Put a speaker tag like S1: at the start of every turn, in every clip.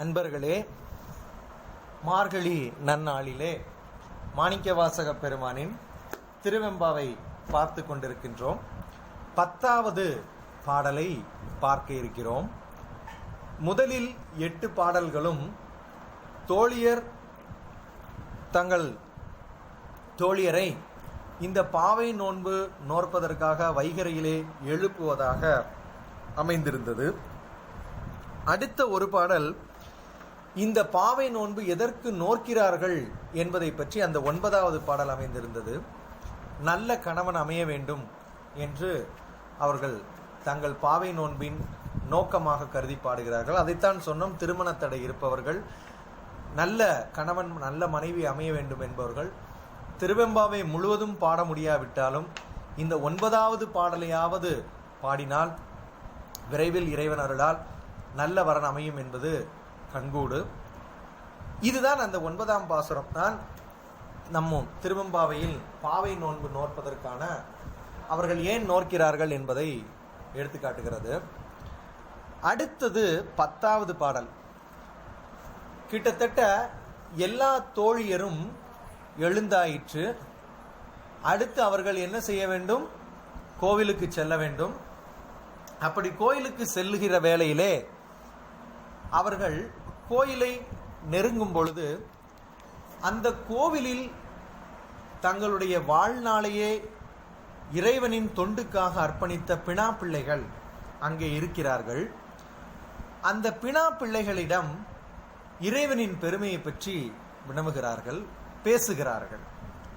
S1: அன்பர்களே மார்கழி நன்னாளிலே மாணிக்கவாசக பெருமானின் திருவெம்பாவை பார்த்து கொண்டிருக்கின்றோம். பத்தாவது பாடலை பார்க்க இருக்கிறோம். முதலில் எட்டு பாடல்களும் தோழியர் தங்கள் தோழியரை இந்த பாவை நோன்பு நோற்பதற்காக வைகரையிலே எழுப்புவதாக அமைந்திருந்தது. அடுத்த ஒரு பாடல் இந்த பாவை நோன்பு எதற்கு நோக்கிறார்கள் என்பதை பற்றி அந்த ஒன்பதாவது பாடல் அமைந்திருந்தது. நல்ல கணவன் அமைய வேண்டும் என்று அவர்கள் தங்கள் பாவை நோன்பின் நோக்கமாக கருதி பாடுகிறார்கள். அதைத்தான் சொன்னோம் திருமண தடை இருப்பவர்கள் நல்ல கணவன் நல்ல மனைவி அமைய வேண்டும் என்பவர்கள் திருவெம்பாவை முழுவதும் பாட முடியாவிட்டாலும் இந்த ஒன்பதாவது பாடலையாவது பாடினால் விரைவில் இறைவன் அருளால் நல்ல வரன் அமையும் என்பது கண்கூடு. இதுதான் அந்த ஒன்பதாம் பாசுரம். தான் நம்ம திருவெம்பாவையில் பாவை நோன்பு நோற்பதற்கான அவர்கள் ஏன் நோக்கிறார்கள் என்பதை எடுத்துக்காட்டுகிறது அடுத்தது பத்தாவது பாடல். கிட்டத்தட்ட எல்லா தோழியரும் எழுந்தாயிற்று. அடுத்து அவர்கள் என்ன செய்ய வேண்டும்? கோவிலுக்கு செல்ல வேண்டும். அப்படி கோயிலுக்கு செல்லுகிற வேளையிலே அவர்கள் கோயிலை நெருங்கும் பொழுது அந்த கோவிலில் தங்களுடைய வாழ்நாளையே இறைவனின் தொண்டுக்காக அர்ப்பணித்த பிணா பிள்ளைகள் அங்கே இருக்கிறார்கள். அந்த பிணா பிள்ளைகளிடம் இறைவனின் பெருமையை பற்றி வினவுகிறார்கள் பேசுகிறார்கள்.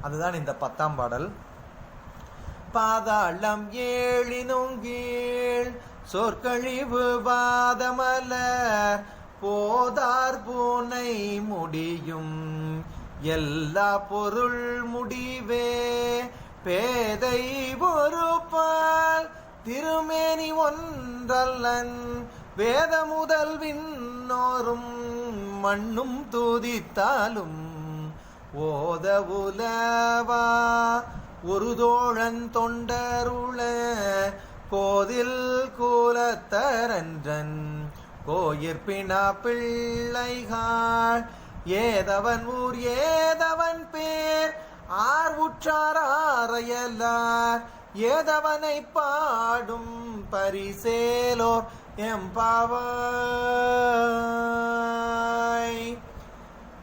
S1: அதுதான் இந்த பத்தாம் பாடல். பாதாளம் ஏழினுங்கீழ் சொற்கழிவு பாதமலர் போதார் பூனை முடியும். எல்லா பொருள் முடிவே. பேதை ஒரு திருமேனி ஒன்றல்லன். வேத முதல் விண்ணோரும் மண்ணும் தூதித்தாலும். ஓத உலவா ஒரு தோழன் தொண்டருள கோதில் கூலத்தரன்றன். கோயிற்பினா பிள்ளைகாள் ஏதவன் ஊர் ஏதவன் பேர் ஆர் உற்றாரையல்லார் ஏதவனை பாடும் பரிசேலோர் எம்பாவாய்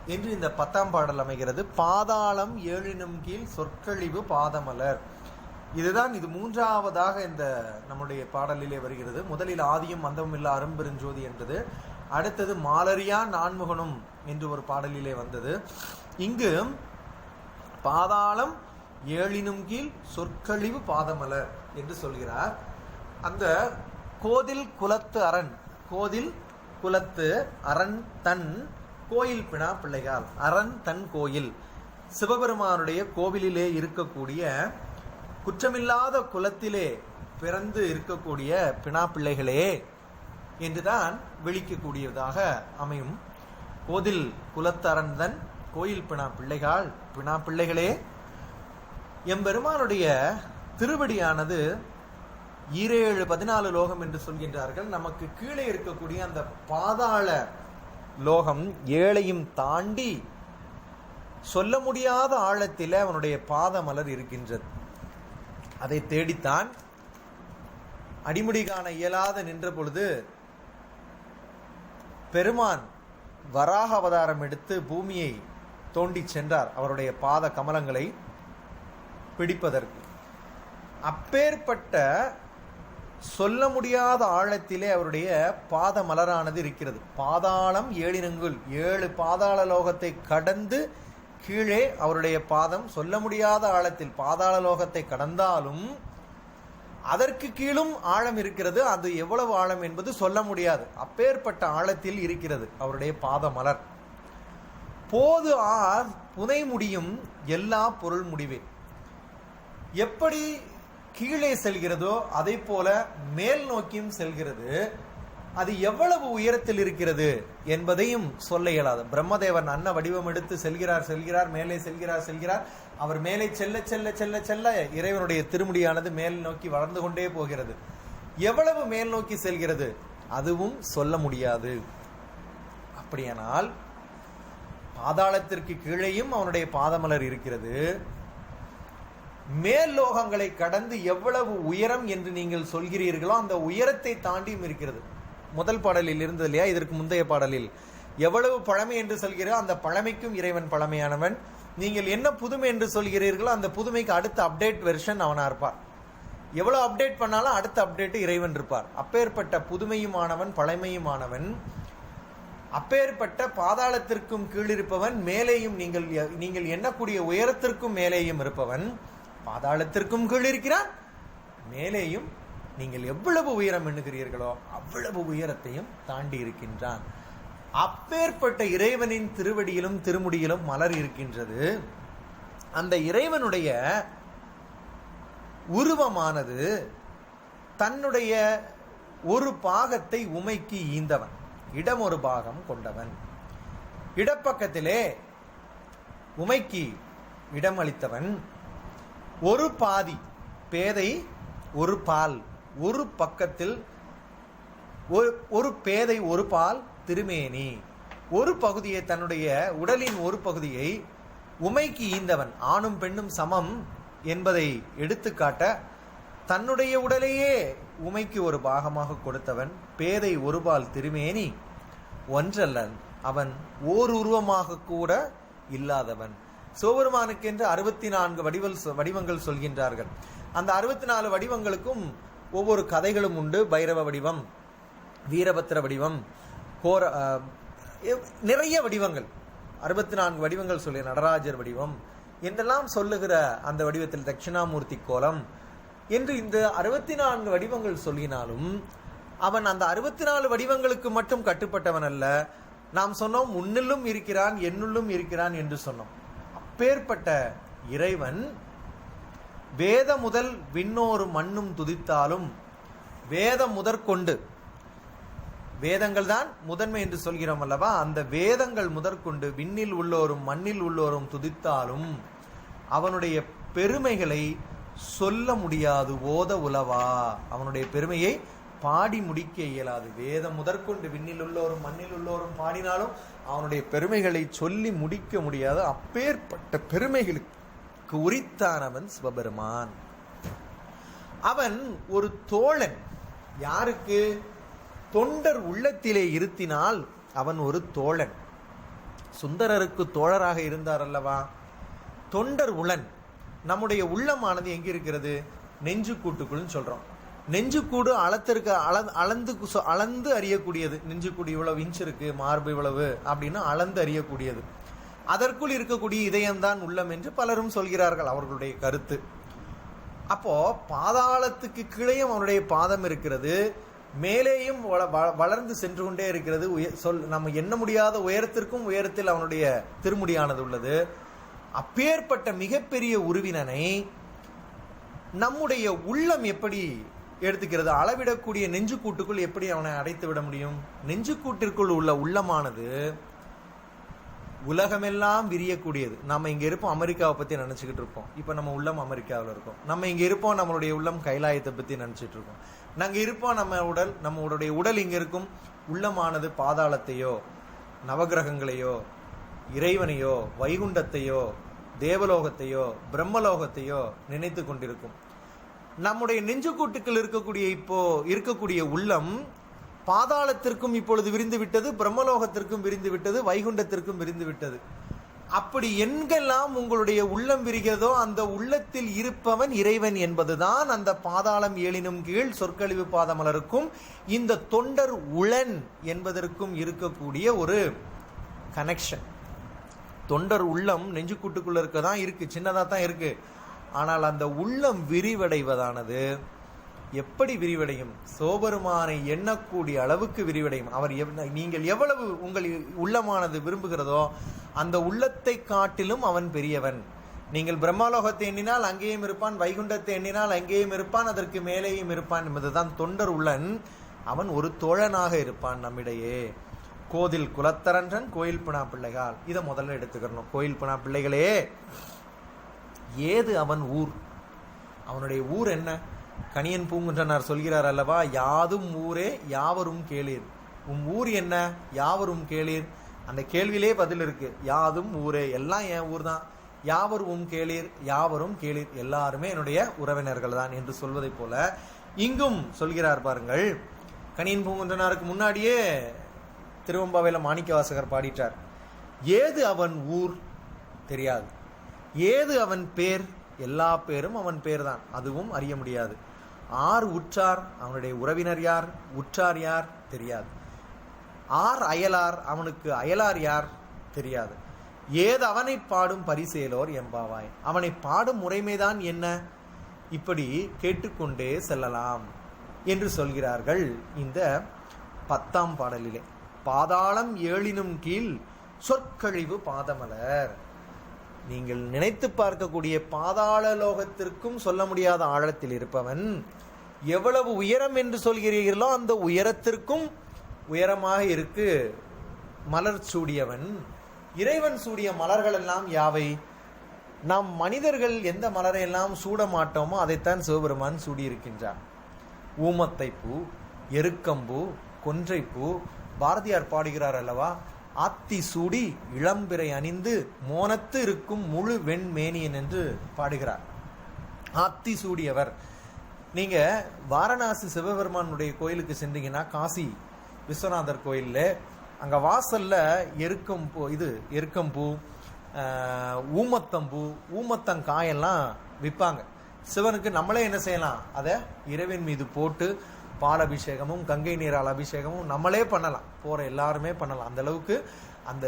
S1: என்று இந்த பத்தாம் பாடல் அமைகிறது பாதாளம் ஏழினும் கீழ் சொற்கழிவு பாதமலர். இதுதான் இது மூன்றாவதாக இந்த நம்முடைய பாடலிலே வருகிறது. முதலில் ஆதியும் அந்தமும் இல்ல அரும்பெருஞ்சோதி என்றது அடுத்தது மாலரியா நான்முகனும் என்று ஒரு பாடலிலே வந்தது. இங்கு பாதாளம் ஏழினும் கீழ் சொற்கழிவு பாதமலர் என்று சொல்கிறார். அந்த கோதில் குலத்து அரண் கோதில் குலத்து அரண் தன் கோயில் பிணா பிள்ளைகால் அரண் தன் கோயில். சிவபெருமானுடைய கோவிலிலே இருக்கக்கூடிய குற்றமில்லாத குலத்திலே பிறந்து இருக்கக்கூடிய பிணாப்பிள்ளைகளே என்றுதான் விழிக்கக்கூடியதாக அமையும். கோதில் குலத்தரந்தன் கோயில் பிணா பிள்ளைகள் பிணா பிள்ளைகளே எம்பெருமானுடைய திருவடியானது ஈரேழு பதினாலு லோகம் என்று சொல்கின்றார்கள். நமக்கு கீழே இருக்கக்கூடிய அந்த பாதாள லோகம் ஏழையும் தாண்டி சொல்ல முடியாத ஆழத்தில் அவனுடைய பாதமலர் இருக்கின்றது. அதை தேடித்தான் அடிமுடி காண இயலாத நின்ற பொழுது பெருமான் வராக அவதாரம் எடுத்து பூமியை தோண்டி சென்றார் அவருடைய பாத கமலங்களை பிடிப்பதற்கு. அப்பேற்பட்ட சொல்ல முடியாத ஆழத்திலே அவருடைய பாத மலரானது இருக்கிறது. பாதாளம் ஏழினங்குள் ஏழு பாதாள லோகத்தை கடந்து கீழே அவருடைய பாதம் சொல்ல முடியாத ஆழத்தில் பாதாள லோகத்தை கடந்தாலும் அதற்கு கீழும் ஆழம் இருக்கிறது. அது எவ்வளவு ஆழம் என்பது சொல்ல முடியாது. அப்பேற்பட்ட ஆழத்தில் இருக்கிறது அவருடைய பாத மலர் போது ஆர் புனை முடியும் எல்லா பொருள் முடிவே. எப்படி கீழே செல்கிறதோ அதை போல மேல் நோக்கியும் செல்கிறது. அது எவ்வளவு உயரத்தில் இருக்கிறது என்பதையும் சொல்ல இயலாது. பிரம்மதேவன் அன்ன வடிவம் எடுத்து செல்கிறார் செல்கிறார் மேலே செல்கிறார் செல்கிறார். அவர் மேலே செல்ல செல்ல செல்ல செல்ல இறைவனுடைய திருமுடியானது மேல் நோக்கி வளர்ந்து கொண்டே போகிறது. எவ்வளவு மேல் நோக்கி செல்கிறது? அதுவும் சொல்ல முடியாது. அப்படியானால் பாதாளத்திற்கு கீழேயும் அவனுடைய பாதமலர் இருக்கிறது. மேல் லோகங்களை கடந்து எவ்வளவு உயரம் என்று நீங்கள் சொல்கிறீர்களோ அந்த உயரத்தை தாண்டியும் இருக்கிறது. முதல் பாடலில் இருந்தது இல்லையா? இதற்கு முந்தைய பாடலில். எவ்வளவு பழமை என்று சொல்கிறோ அந்த பழமைக்கும் இறைவன் பழமையானவன். நீங்கள் என்ன புதுமை என்று சொல்கிறீர்களோ அந்த புதுமைக்கு அடுத்த அப்டேட் வெர்ஷன் அவனாக இருப்பார். எவ்வளோ அப்டேட் பண்ணாலும் அடுத்த அப்டேட் இறைவன் இருப்பார். அப்பேற்பட்ட புதுமையுமானவன் பழமையுமானவன். அப்பேற்பட்ட பாதாளத்திற்கும் கீழ் இருப்பவன் மேலேயும் நீங்கள் நீங்கள் எண்ணக்கூடிய உயரத்திற்கும் மேலேயும் இருப்பவன். பாதாளத்திற்கும் கீழிருக்கிறான் மேலேயும் நீங்கள் எவ்வளவு உயரம் எண்ணுகிறீர்களோ அவ்வளவு உயரத்தையும் தாண்டி இருக்கின்றான். அப்பேற்பட்ட இறைவனின் திருவடியிலும் திருமுடியிலும் மலர் இருக்கின்றது. அந்த இறைவனுடைய உருவமானது தன்னுடைய ஒரு பாகத்தை உமைக்கு ஈந்தவன். இடம் ஒரு பாகம் கொண்டவன். இடப்பக்கத்திலே உமைக்கு இடம் அளித்தவன் ஒரு பாதி பேதை ஒரு பால். ஒரு பக்கத்தில் ஒரு ஒரு பேதை ஒரு பால் திருமேனி. ஒரு பகுதியை தன்னுடைய உடலின் ஒரு பகுதியை உமைக்கு ஈந்தவன் ஆணும் பெண்ணும் சமம் என்பதை எடுத்துக்காட்ட தன்னுடைய உடலையே உமைக்கு ஒரு பாகமாக கொடுத்தவன் பேதை ஒரு பால் திருமேனி. ஒன்றல்லன் அவன் ஓர் உருவமாக கூட இல்லாதவன். சிவபெருமானுக்கென்று அறுபத்தி நான்கு வடிவல் வடிவங்கள் சொல்கின்றார்கள். அந்த அறுபத்தி நாலு வடிவங்களுக்கும் ஒவ்வொரு கதைகளும் உண்டு. பைரவ வடிவம் வீரபத்திர வடிவம் கோர நிறைய வடிவங்கள். அறுபத்தி நான்கு வடிவங்கள் சொல்லி நடராஜர் வடிவம். என்றெல்லாம் சொல்லுகிற அந்த வடிவத்தில் தட்சிணாமூர்த்தி கோலம். என்று இந்த அறுபத்தி நான்கு வடிவங்கள் சொல்லினாலும் அவன் அந்த அறுபத்தி நாலு வடிவங்களுக்கு மட்டும் கட்டுப்பட்டவன் அல்ல. நாம் சொன்னோம் உன்னிலும் இருக்கிறான் என்னுள்ளும் இருக்கிறான் என்று சொன்னோம். அப்பேற்பட்ட இறைவன் வேத முதல் விண்ணோரு மண்ணும் துதித்தாலும் வேதம் முதற்கொண்டு வேதங்கள் தான் முதன்மை என்று சொல்கிறோம் அல்லவா? அந்த வேதங்கள் முதற்கொண்டு விண்ணில் உள்ளோரும் மண்ணில் உள்ளோரும் துதித்தாலும் அவனுடைய பெருமைகளை சொல்ல முடியாது ஓத உலவா? அவனுடைய பெருமையை பாடி முடிக்க இயலாது. வேதம் முதற்கொண்டு விண்ணில் உள்ளோரும் மண்ணில் உள்ளோரும் பாடினாலும் அவனுடைய பெருமைகளை சொல்லி முடிக்க முடியாது. அப்பேற்பட்ட பெருமைகளுக்கு உரித்தானவன் சிவபெருமான். அவன் ஒரு தோழன். யாருக்கு? தொண்டர் உள்ளத்திலே இருத்தினால் அவன் ஒரு தோழன். சுந்தரருக்கு தோழராக இருந்தார் அல்லவா? தொண்டர் உளன். நம்முடைய உள்ளமானது எங்கே இருக்கிறது? நெஞ்சு கூட்டுக்குள்ளன்னு சொல்கிறோம் நெஞ்சு நெஞ்சுக்கூடு அளத்திற்கு அள அளந்து அளந்து அறியக்கூடியது. நெஞ்சுக்கூடு இவ்வளவு இன்ச் இருக்கு மார்பு இவ்வளவு அப்படின்னு அளந்து அறியக்கூடியது. அதற்குள் இருக்கக்கூடிய இதயம்தான் உள்ளம் என்று பலரும் சொல்கிறார்கள் அவர்களுடைய கருத்து. அப்போ பாதாளத்துக்கு கீழேயும் அவனுடைய பாதம் இருக்கிறது. மேலேயும் வள- வ- வளர்ந்து சென்று கொண்டே இருக்கிறது. சொல் நம்ம எண்ண முடியாத உயரத்திற்கும் உயரத்தில் அவனுடைய திருமுடியானது உள்ளது. அப்பேற்பட்ட மிகப்பெரிய உருவினனை நம்முடைய உள்ளம் எப்படி எடுத்துக்கிறது? அளவிடக்கூடிய நெஞ்சுக்கூட்டுக்குள் எப்படி அவனை அடைத்து விட முடியும்? நெஞ்சுக்கூட்டிற்குள் உள்ள உள்ளமானது உலகமெல்லாம் விரியக்கூடியது. நம்ம இங்க இருப்போம் அமெரிக்காவை பத்தி நினைச்சுக்கிட்டு இருப்போம். இப்ப நம்ம உள்ளம் அமெரிக்காவில் இருக்கோம். நம்ம இங்க இருப்போம் நம்மளுடைய உள்ளம் கைலாயத்தை பத்தி நினைச்சிட்டு இருக்கோம். நாங்க இருப்போம் நம்ம உடல் நம்மளுடைய உடல் இங்க இருக்கும். உள்ளமானது பாதாளத்தையோ நவகிரகங்களையோ இறைவனையோ வைகுண்டத்தையோ தேவலோகத்தையோ பிரம்மலோகத்தையோ நினைத்து கொண்டிருக்கும். நம்முடைய நெஞ்சுக்கூட்டுக்கள் இருக்கக்கூடிய இப்போ இருக்கக்கூடிய உள்ளம் பாதாளத்திற்கும் இப்பொழுது விரிந்து விட்டது பிரம்மலோகத்திற்கும் விரிந்து விட்டது வைகுண்டத்திற்கும் விரிந்து விட்டது. அப்படி எங்கெல்லாம் உங்களுடைய உள்ளம் விரிகிறதோ அந்த உள்ளத்தில் இருப்பவன் இறைவன் என்பதுதான் அந்த பாதாளம் ஏழினும் கீழ் சொற்கழிவு பாதமலருக்கும் இந்த தொண்டர் உளன் என்பதற்கும் இருக்கக்கூடிய ஒரு கனெக்ஷன் தொண்டர் உள்ளம் நெஞ்சுக்கூட்டுக்குள்ள இருக்க தான் இருக்கு சின்னதாக தான் இருக்கு. ஆனால் அந்த உள்ளம் விரிவடைவதானது? எப்படி விரிவடையும்? சோபருமானை எண்ணக்கூடிய அளவுக்கு விரிவடையும். அவர் எவ்- நீங்கள் எவ்வளவு உங்கள் உள்ளமானது விரும்புகிறதோ அந்த உள்ளத்தை காட்டிலும் அவன் பெரியவன். நீங்கள் பிரம்மலோகத்தை எண்ணினால் அங்கேயும் இருப்பான் வைகுண்டத்தை எண்ணினால் அங்கேயும் இருப்பான் அதற்கு மேலேயும் இருப்பான் என்பதுதான் தொண்டர் உள்ளன். அவன் ஒரு தோழனாக இருப்பான் நம்மிடையே. கோதில் குலத்தரன்றன் கோயில் புனா பிள்ளைகள் இதை முதல்ல எடுத்துக்கிறணும் கோயில் புனா பிள்ளைகளே ஏது அவன் ஊர்? அவனுடைய ஊர் என்ன? கணியன் பூங்குன்றனார் சொல்கிறார் அல்லவா யாதும் ஊரே யாவரும் கேளீர். உம் ஊர் என்ன? யாவரும் கேளீர்? அந்த கேள்வியிலே பதில் இருக்கு. யாதும் ஊரே. எல்லாம் என் ஊர் தான். யாவர் உம் கேளீர்? யாவரும் கேளீர். எல்லாருமே என்னுடைய உறவினர்கள் தான் என்று சொல்வதைப் போல இங்கும் சொல்கிறார் பாருங்கள். கணியன் பூங்குன்றனாருக்கு முன்னாடியே திருவம்பாவையில் மாணிக்க வாசகர் பாடிட்டார். ஏது அவன் ஊர்? தெரியாது. ஏது அவன் பேர்? எல்லா பேரும் அவன் பேர் தான் அதுவும் அறிய முடியாது. ஆர் உற்றார் அவனுடைய உறவினர் யார்? உற்றார் யார்? தெரியாது. ஆர் அயலார் அவனுக்கு அயலார் யார்? தெரியாது. ஏது அவனை பாடும் பரிசேலோர் எம்பாவாய் அவனை பாடும் முறைமைதான் என்ன? இப்படி கேட்டுக்கொண்டே செல்லலாம் என்று சொல்கிறார்கள் இந்த பத்தாம் பாடலிலே. பாதாளம் ஏழினும் கீழ் சொற்கழிவு பாதமலர். நீங்கள் நினைத்து பார்க்கக்கூடிய பாதாள லோகத்திற்கும் சொல்ல முடியாத ஆழத்தில் இருப்பவன். எவ்வளவு உயரம் என்று சொல்கிறீர்களோ அந்த உயரத்திற்கும் உயரமாக இருக்கு. மலர் சூடியவன். இறைவன் சூடிய மலர்கள் எல்லாம் யாவை? நாம் மனிதர்கள் எந்த மலரை எல்லாம் சூட மாட்டோமோ அதைத்தான் சிவபெருமான் சூடியிருக்கின்றார். ஊமத்தை பூ எருக்கம்பூ கொன்றைப்பூ பாரதியார் பாடுகிறார் அல்லவா? ஆத்தி சூடி இளம்பிறை அணிந்து மோனத்து இருக்கும் முழு வெண்மேனியன் என்று பாடுகிறார். ஆத்தி சூடியவர். நீங்க வாரணாசி சிவபெருமானுடைய கோயிலுக்கு சென்றீங்கன்னா காசி விஸ்வநாதர் கோயில்ல அங்க வாசல்ல எருக்கம்பூ இது எருக்கம்பூ பூ ஊமத்தம்பூ ஊமத்தங்காயெல்லாம் விற்பாங்க சிவனுக்கு நம்மளே என்ன செய்யலாம்? அதை இறைவன் மீது போட்டு பால் அபிஷேகமும் கங்கை நீரால் அபிஷேகமும் நம்மளே பண்ணலாம். போற எல்லாருமே பண்ணலாம். அந்த அளவுக்கு அந்த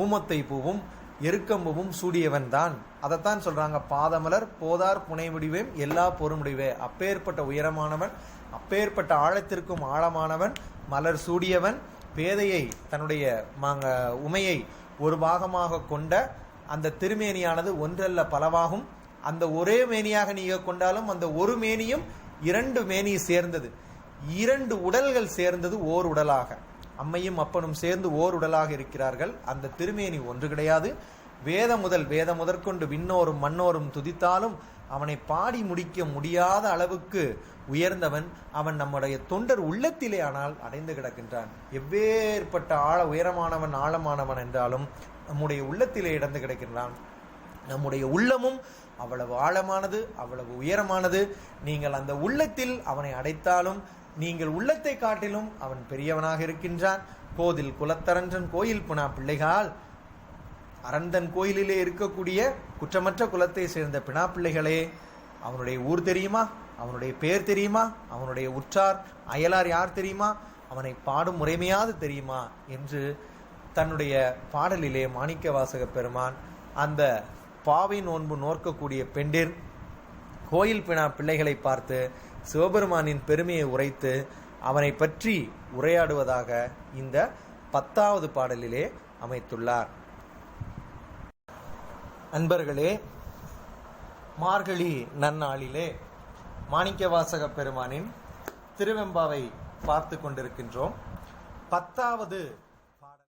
S1: ஊமத்தை பூவும் எருக்கம்பூவும் சூடியவன் தான். அதைத்தான் சொல்றாங்க பாதமலர் போதார் புனை முடிவேம் எல்லா பொறுமுடிவே அப்பேற்பட்ட உயரமானவன் அப்பேற்பட்ட ஆழத்திற்கும் ஆழமானவன் மலர் சூடியவன் பேதையை தன்னுடைய மாங்க உமையை ஒரு பாகமாக கொண்ட அந்த திருமேனியானது ஒன்றல்ல பலவாகும். அந்த ஒரே மேனியாக நீங்க கொண்டாலும் அந்த ஒரு மேனியும் இரண்டு மேனி சேர்ந்தது. இரண்டு உடல்கள் சேர்ந்தது ஓர் உடலாக. அம்மையும் அப்பனும் சேர்ந்து ஓர் உடலாக இருக்கிறார்கள். அந்த திருமேனி ஒன்று கிடையாது. வேத முதல் வேத முதற்கொண்டு விண்ணோரும் மண்ணோரும் துதித்தாலும் அவனை பாடி முடிக்க முடியாத அளவுக்கு உயர்ந்தவன். அவன் நம்முடைய தொண்டர் உள்ளத்திலே ஆனால் அடைந்து கிடக்கின்றான். எவ்வேற்பட்ட ஆழ உயரமானவன் ஆழமானவன் என்றாலும் நம்முடைய உள்ளத்திலே இடந்து கிடக்கின்றான். நம்முடைய உள்ளமும் அவ்வளவு ஆழமானது அவ்வளவு உயரமானது. நீங்கள் அந்த உள்ளத்தில் அவனை அடைத்தாலும் நீங்கள் உள்ளத்தை காட்டிலும் அவன் பெரியவனாக இருக்கின்றான். கோதில் குலத்தரன்றன் கோயில் புனா பிள்ளைகால் அரந்தன் கோயிலிலே இருக்கக்கூடிய குற்றமற்ற குலத்தை சேர்ந்த பினா பிள்ளைகளே அவனுடைய ஊர் தெரியுமா? அவனுடைய பேர் தெரியுமா? அவனுடைய உற்றார் அயலார் யார் தெரியுமா? அவனை பாடும் முறைமையாவது தெரியுமா? என்று தன்னுடைய பாடலிலே மாணிக்க வாசக பெருமான் அந்த பாவை நோன்பு நோற்கக்கூடிய பெண்டிர் கோயில் பினா பிள்ளைகளை பார்த்து சிவபெருமானின் பெருமையை உரைத்து அவனை பற்றி உரையாடுவதாக இந்த பத்தாவது பாடலிலே அமைத்துள்ளார். அன்பர்களே மார்கழி நன்னாளிலே மாணிக்கவாசக பெருமானின் திருவெம்பாவை பார்த்து கொண்டிருக்கின்றோம். பத்தாவது